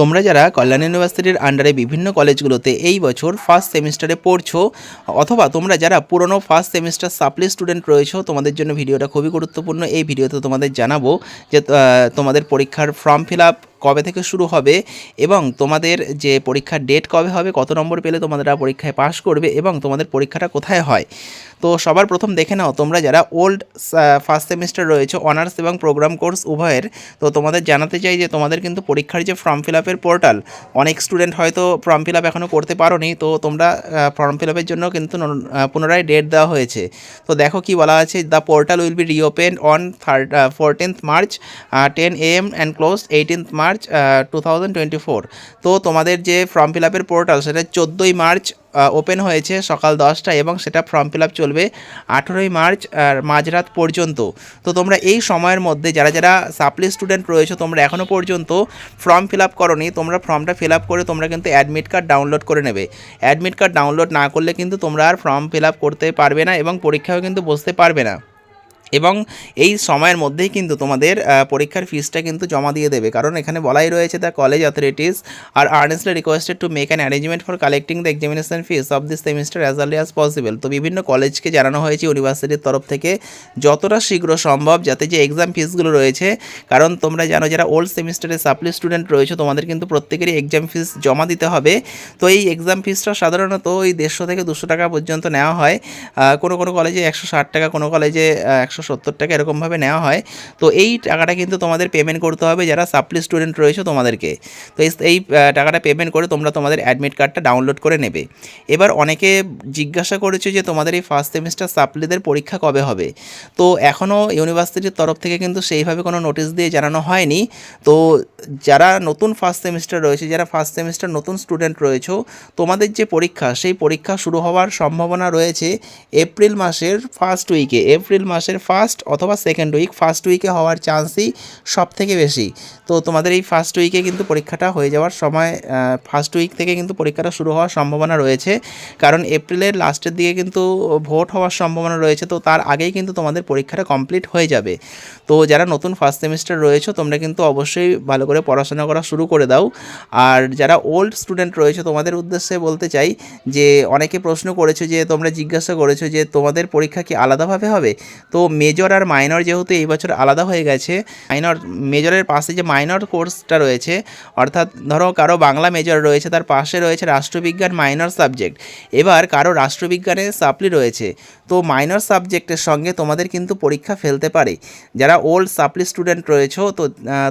তোমরা যারা কল্যাণ ইউনিভার্সিটির আন্ডারে বিভিন্ন কলেজগুলোতে এই বছর ফার্স্ট সেমিস্টারে পড়ছো, অথবা তোমরা যারা পুরনো ফার্স্ট সেমিস্টার সাপ্লি স্টুডেন্ট রয়েছো, তোমাদের জন্য ভিডিওটা খুবই গুরুত্বপূর্ণ। এই ভিডিওতে তোমাদের জানাব যে তোমাদের পরীক্ষার ফর্ম ফিল আপ কবে থেকে শুরু হবে এবং তোমাদের যে পরীক্ষার ডেট কবে হবে, কত নম্বর পেলে তোমাদের পরীক্ষায় পাশ করবে এবং তোমাদের পরীক্ষাটা কোথায় হয়? তো সবার প্রথম দেখে নাও, তোমরা যারা ওল্ড ফার্স্ট সেমিস্টার রয়েছে অনার্স এবং প্রোগ্রাম কোর্স উভয়ের, তো তোমাদের জানাতে চাই যে তোমাদের কিন্তু পরীক্ষার যে ফর্ম ফিল আপের পোর্টাল অনেক স্টুডেন্ট হয়তো ফর্ম ফিল আপ এখনও করতে পারোনি, তো তোমরা ফর্ম ফিল আপের জন্য কিন্তু পুনরায় ডেট দেওয়া হয়েছে। তো দেখো কি বলা আছে the portal will be reopen on third fourteenth March ten A M and close eighteenth March two twenty four তো তোমাদের যে ফর্ম ফিল আপের পোর্টাল সেটা চোদ্দোই মার্চ ওপেন হয়েছে সকাল দশটা এবং সেটা ফর্ম ফিল আপ চলবে আঠেরোই মার্চ, আর মাঝরাত পর্যন্ত। তো তোমরা এই সময়ের মধ্যে যারা যারা সাপ্লি স্টুডেন্ট রয়েছে, তোমরা এখনও পর্যন্ত ফর্ম ফিল আপ করনি। তোমরা ফর্মটা ফিল আপ করে তোমরা কিন্তু অ্যাডমিট কার্ড ডাউনলোড করে নেবে। অ্যাডমিট কার্ড ডাউনলোড না করলে কিন্তু তোমরা আর ফর্ম ফিল আপ করতে পারবে না এবং পরীক্ষাও কিন্তু বসতে পারবে না। এবং এই সময়ের মধ্যেই কিন্তু তোমাদের পরীক্ষার ফিসটা কিন্তু জমা দিয়ে দেবে। কারণ এখানে বলাই রয়েছে the college authorities are earnestly requested to make an arrangement for collecting the examination fees of this semester as early as possible তো বিভিন্ন কলেজকে জানানো হয়েছে ইউনিভার্সিটির তরফ থেকে যতটা শীঘ্র সম্ভব যাতে যে এক্সাম ফিসগুলো রয়েছে, কারণ তোমরা জানো যারা ওল্ড সেমিস্টারে সাপ্লি স্টুডেন্ট রয়েছে, তোমাদের কিন্তু প্রত্যেকেরই এক্সাম ফিস জমা দিতে হবে। তো এই এক্সাম ফিসটা সাধারণত ওই দেড়শো থেকে দুশো টাকা পর্যন্ত নেওয়া হয়। কোনো কোনো কলেজে একশো ষাট টাকা, কোনো কলেজে একশো সত্তর টাকা এরকমভাবে নেওয়া হয়। তো এই টাকাটা কিন্তু তোমাদের পেমেন্ট করতে হবে যারা সাপ্লি স্টুডেন্ট রয়েছে তোমাদেরকে। তো এই টাকাটা পেমেন্ট করে তোমরা তোমাদের অ্যাডমিট কার্ডটা ডাউনলোড করে নেবে। এবার অনেকে জিজ্ঞাসা করেছে যে তোমাদের এই ফার্স্ট সেমিস্টার সাপ্লিদের পরীক্ষা কবে হবে? তো এখনও ইউনিভার্সিটির তরফ থেকে কিন্তু সেইভাবে কোনো নোটিশ দিয়ে জানানো হয়নি। তো যারা নতুন ফার্স্ট সেমিস্টার রয়েছে, যারা ফার্স্ট সেমিস্টার নতুন স্টুডেন্ট রয়েছে, তোমাদের যে পরীক্ষা, সেই পরীক্ষা শুরু হওয়ার সম্ভাবনা রয়েছে এপ্রিল মাসের ফার্স্ট উইকে এপ্রিল মাসের ফার্স্ট অথবা সেকেন্ড উইক ফার্স্ট উইকে হওয়ার চান্সই সব থেকে বেশি। তো তোমাদের এই ফার্স্ট উইকে কিন্তু পরীক্ষাটা হয়ে যাওয়ার সময় ফার্স্ট উইক থেকে কিন্তু পরীক্ষাটা শুরু হওয়ার সম্ভাবনা রয়েছে। কারণ এপ্রিলের লাস্টের দিকে কিন্তু ভোট হওয়ার সম্ভাবনা রয়েছে, তো তার আগেই কিন্তু তোমাদের পরীক্ষাটা কমপ্লিট হয়ে যাবে। তো যারা নতুন ফার্স্ট সেমিস্টার রয়েছে, তোমরা কিন্তু অবশ্যই ভালো করে পড়াশোনা করা শুরু করে দাও। আর যারা ওল্ড স্টুডেন্ট রয়েছে, তোমাদের উদ্দেশ্যে বলতে চাই যে, অনেকে প্রশ্ন করেছ যে, তোমরা জিজ্ঞাসা করেছ যে, তোমাদের পরীক্ষা কি আলাদাভাবে হবে? তো মেজর আর মাইনর যেহেতু এই বছর আলাদা হয়ে গেছে, মাইনর, মেজরের পাশে যে মাইনর কোর্সটা রয়েছে, অর্থাৎ ধরো কারও বাংলা মেজর রয়েছে, তার পাশে রয়েছে রাষ্ট্রবিজ্ঞান মাইনর সাবজেক্ট। এবার কারও রাষ্ট্রবিজ্ঞানে সাপ্লি রয়েছে। তো মাইনর সাবজেক্টের সঙ্গে তোমাদের কিন্তু পরীক্ষা ফেলতে পারে। যারা ওল্ড সাপ্লি স্টুডেন্ট রয়েছে, তো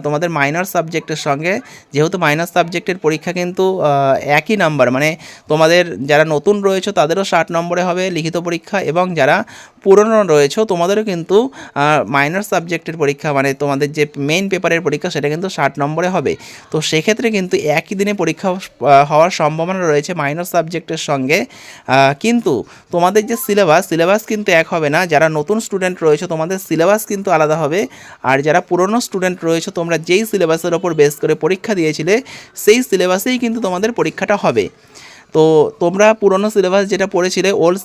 তোমাদের মাইনর সাবজেক্টের সঙ্গে, যেহেতু মাইনর সাবজেক্টের পরীক্ষা কিন্তু একই নাম্বার মানে তোমাদের যারা নতুন রয়েছে, তাদেরও ষাট নম্বরে হবে লিখিত পরীক্ষা, এবং যারা পুরনো রয়েছে, তোমাদেরও কিন্তু মাইনর সাবজেক্টের পরীক্ষা মানে তোমাদের যে মেইন পেপারের পরীক্ষা, সেটা কিন্তু ষাট নম্বরে হবে। তো সেক্ষেত্রে কিন্তু একই দিনে পরীক্ষা হওয়ার সম্ভাবনা রয়েছে মাইনর সাবজেক্টের সঙ্গে। কিন্তু তোমাদের যে সিলেবাস সিলেবাস কিন্তু এক হবে না। যারা নতুন স্টুডেন্ট রয়েছে, তোমাদের সিলেবাস কিন্তু আলাদা হবে। আর যারা পুরনো স্টুডেন্ট রয়েছে, তোমরা যেই সিলেবাসের ওপর বেস করে পরীক্ষা দিয়েছিলে, সেই সিলেবাসেই কিন্তু তোমাদের পরীক্ষাটা হবে। তো তোমরা পুরনো সিলেবাস যেটা পড়েছিলে ওল্ড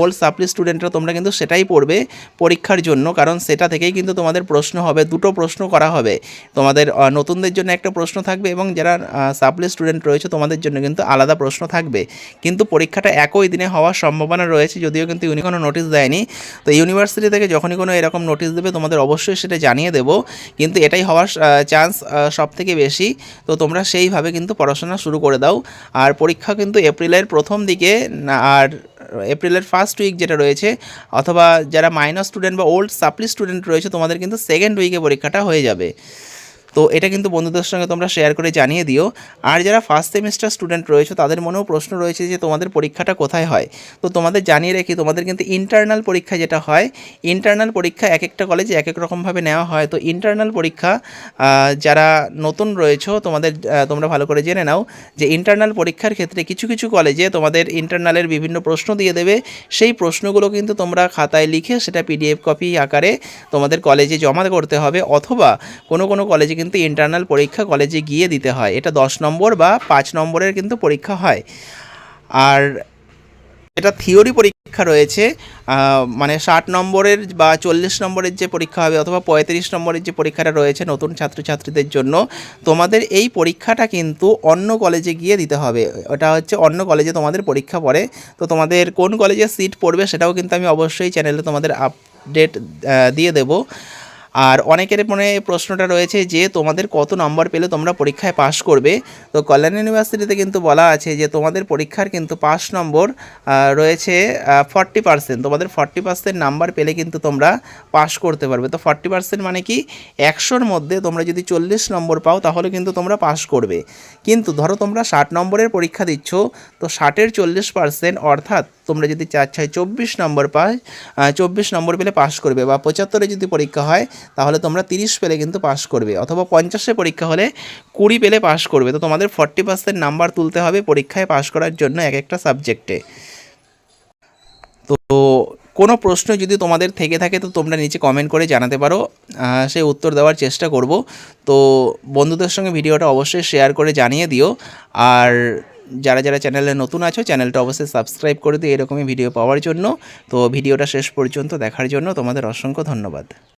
ওল্ড সাপ্লি স্টুডেন্টরা তোমরা কিন্তু সেটাই পড়বে পরীক্ষার জন্য, কারণ সেটা থেকেই কিন্তু তোমাদের প্রশ্ন হবে, দুটো প্রশ্ন করা হবে। তোমাদের নতুনদের জন্য একটা প্রশ্ন থাকবে এবং যারা সাপ্লি স্টুডেন্ট রয়েছে তোমাদের জন্য কিন্তু আলাদা প্রশ্ন থাকবে। কিন্তু পরীক্ষাটা একই দিনে হওয়ার সম্ভাবনা রয়েছে, যদিও কিন্তু ইউনি কোনো নোটিশ দেয়নি। তো ইউনিভার্সিটি থেকে যখনই কোনো এরকম নোটিশ দেবে, তোমাদের অবশ্যই সেটা জানিয়ে দেবো। কিন্তু এটাই হওয়ার চান্স সব থেকে বেশি। তো তোমরা সেইভাবে কিন্তু পড়াশোনা শুরু করে দাও। আর পরীক্ষা কিন্তু এপ্রিলের প্রথম দিকে আর এপ্রিলের ফার্স্ট উইক যেটা রয়েছে, অথবা যারা মাইনর স্টুডেন্ট বা ওল্ড সাপ্লি স্টুডেন্ট রয়েছে, তোমাদের কিন্তু সেকেন্ড উইকে পরীক্ষাটা হয়ে যাবে। তো এটা কিন্তু বন্ধুদের সঙ্গে তোমরা শেয়ার করে জানিয়ে দিও। আর যারা ফার্স্ট সেমিস্টার স্টুডেন্ট রয়েছে, তাদের মনেও প্রশ্ন রয়েছে যে তোমাদের পরীক্ষাটা কোথায় হয়? তো তোমাদের জানিয়ে রেখি তোমাদের কিন্তু ইন্টারনাল পরীক্ষা যেটা হয় ইন্টারনাল পরীক্ষা এক একটা কলেজে এক এক রকমভাবে নেওয়া হয়। তো ইন্টারনাল পরীক্ষা যারা নতুন রয়েছে, তোমাদের তোমরা ভালো করে জেনে নাও যে ইন্টারনাল পরীক্ষার ক্ষেত্রে কিছু কিছু কলেজে তোমাদের ইন্টারনালের বিভিন্ন প্রশ্ন দিয়ে দেবে। সেই প্রশ্নগুলো কিন্তু তোমরা খাতায় লিখে সেটা পিডিএফ কপি আকারে তোমাদের কলেজে জমা করতে হবে। অথবা কোনো কোনো কলেজে কিন্তু ইন্টারনাল পরীক্ষা কলেজে গিয়ে দিতে হয়। এটা দশ নম্বর বা পাঁচ নম্বরের কিন্তু পরীক্ষা হয়। আর এটা থিওরি পরীক্ষা রয়েছে মানে ষাট নম্বরের বা চল্লিশ নম্বরের যে পরীক্ষা হবে অথবা পঁয়ত্রিশ নম্বরের যে পরীক্ষাটা রয়েছে নতুন ছাত্রছাত্রীদের জন্য, তোমাদের এই পরীক্ষাটা কিন্তু অন্য কলেজে গিয়ে দিতে হবে। ওটা হচ্ছে অন্য কলেজে তোমাদের পরীক্ষা পড়ে। তো তোমাদের কোন কলেজে সিট পড়বে সেটাও কিন্তু আমি অবশ্যই চ্যানেলে তোমাদের আপডেট দিয়ে দেবো। আর অনেকের মনে প্রশ্নটা রয়েছে যে তোমাদের কত নম্বর পেলে তোমরা পরীক্ষায় পাশ করবে? তো কল্যাণ ইউনিভার্সিটিতে কিন্তু বলা আছে যে তোমাদের পরীক্ষার কিন্তু পাস নম্বর রয়েছে ফর্টি পার্সেন্ট তোমাদের ফর্টি পার্সেন্ট নাম্বার পেলে কিন্তু তোমরা পাস করতে পারবে। তো ফর্টি পার্সেন্ট মানে কি? একশোর মধ্যে তোমরা যদি চল্লিশ নম্বর পাও তাহলে কিন্তু তোমরা পাস করবে। কিন্তু ধরো তোমরা ষাট নম্বরের পরীক্ষা দিচ্ছ, তো ষাটের চল্লিশ পার্সেন্ট অর্থাৎ তোমরা যদি চার ছয় চব্বিশ নম্বর পাও চব্বিশ নম্বর পেলে পাস করবে বা পঁচাত্তরে যদি পরীক্ষা হয়, তাহলে তোমরা তিরিশ পেলে কিন্তু পাস করবে অথবা পঞ্চাশে পরীক্ষা হলে কুড়ি পেলে পাস করবে। তো তোমাদের ফর্টি পার্সেন্ট নাম্বার তুলতে হবে পরীক্ষায় পাস করার জন্য এক একটা সাবজেক্টে। তো কোনো প্রশ্ন যদি তোমাদের থেকে থাকে, তো তোমরা নিচে কমেন্ট করে জানাতে পারো। সে উত্তর দেওয়ার চেষ্টা করব। তো বন্ধুদের সঙ্গে ভিডিওটা অবশ্যই শেয়ার করে জানিয়ে দিও। আর যারা যারা চ্যানেলে নতুন আছো, চ্যানেলটা অবশ্যই সাবস্ক্রাইব করে দিও, এরকমই ভিডিও পাওয়ার জন্য। তো ভিডিওটা শেষ পর্যন্ত দেখার জন্য তোমাদের অসংখ্য ধন্যবাদ।